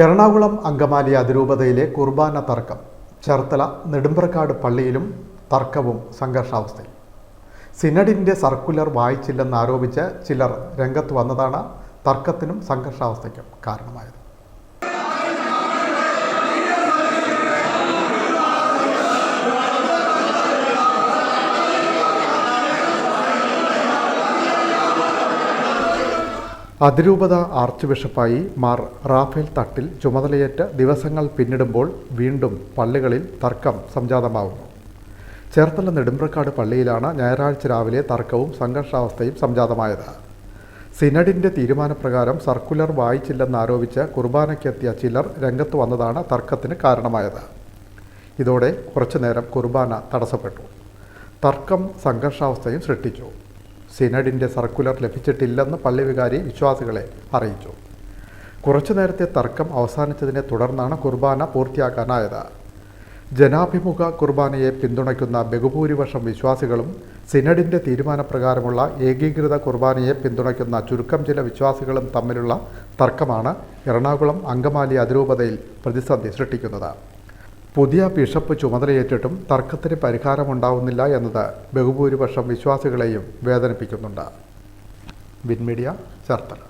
എറണാകുളം അങ്കമാലി അതിരൂപതയിലെ കുർബാന തർക്കം ചേർത്തല നെടുമ്പ്രക്കാട് പള്ളിയിലും തർക്കവും സംഘർഷാവസ്ഥയിൽ. സിനഡിന്റെ സർക്കുലർ വായിച്ചില്ലെന്ന് ആരോപിച്ച് ചിലർ രംഗത്ത് വന്നതാണ് തർക്കത്തിനും സംഘർഷാവസ്ഥയ്ക്കും കാരണമായത്. അതിരൂപത ആർച്ച് ബിഷപ്പായി മാർ റാഫേൽ തട്ടിൽ ചുമതലയേറ്റ ദിവസങ്ങൾ പിന്നിടുമ്പോൾ വീണ്ടും പള്ളികളിൽ തർക്കം സംജാതമാവുന്നു. ചേർത്തല നെടുമ്പ്രക്കാട് പള്ളിയിലാണ് ഞായറാഴ്ച രാവിലെ തർക്കവും സംഘർഷാവസ്ഥയും സംജാതമായത്. സിനഡിന്റെ തീരുമാനപ്രകാരം സർക്കുലർ വായിച്ചില്ലെന്നാരോപിച്ച് കുർബാനയ്ക്കെത്തിയ ചിലർ രംഗത്ത് വന്നതാണ് തർക്കത്തിന് കാരണമായത്. ഇതോടെ കുറച്ചുനേരം കുർബാന തടസ്സപ്പെട്ടു. തർക്കം സംഘർഷാവസ്ഥയും സൃഷ്ടിച്ചു. സിനഡിന്റെ സർക്കുലർ ലഭിച്ചിട്ടില്ലെന്ന് പള്ളി വികാരി വിശ്വാസികളെ അറിയിച്ചു. കുറച്ചു നേരത്തെ തർക്കം അവസാനിച്ചതിനെ തുടർന്നാണ് കുർബാന പൂർത്തിയാക്കാനായത്. ജനാഭിമുഖ കുർബാനയെ പിന്തുണയ്ക്കുന്ന ബഹുഭൂരിപക്ഷം വിശ്വാസികളും സിനഡിന്റെ തീരുമാനപ്രകാരമുള്ള ഏകീകൃത കുർബാനയെ പിന്തുണയ്ക്കുന്ന ചുരുക്കം ചില വിശ്വാസികളും തമ്മിലുള്ള തർക്കമാണ് എറണാകുളം അങ്കമാലി അതിരൂപതയിൽ പ്രതിസന്ധി സൃഷ്ടിക്കുന്നത്. പുതിയ ബിഷപ്പ് ചുമതലയേറ്റിട്ടും തർക്കത്തിന് പരിഹാരമുണ്ടാവുന്നില്ല എന്നത് ബഹുഭൂരിപക്ഷം വിശ്വാസികളെയും വേദനിപ്പിക്കുന്നുണ്ട്. വിൻമീഡിയ ചേർത്തല.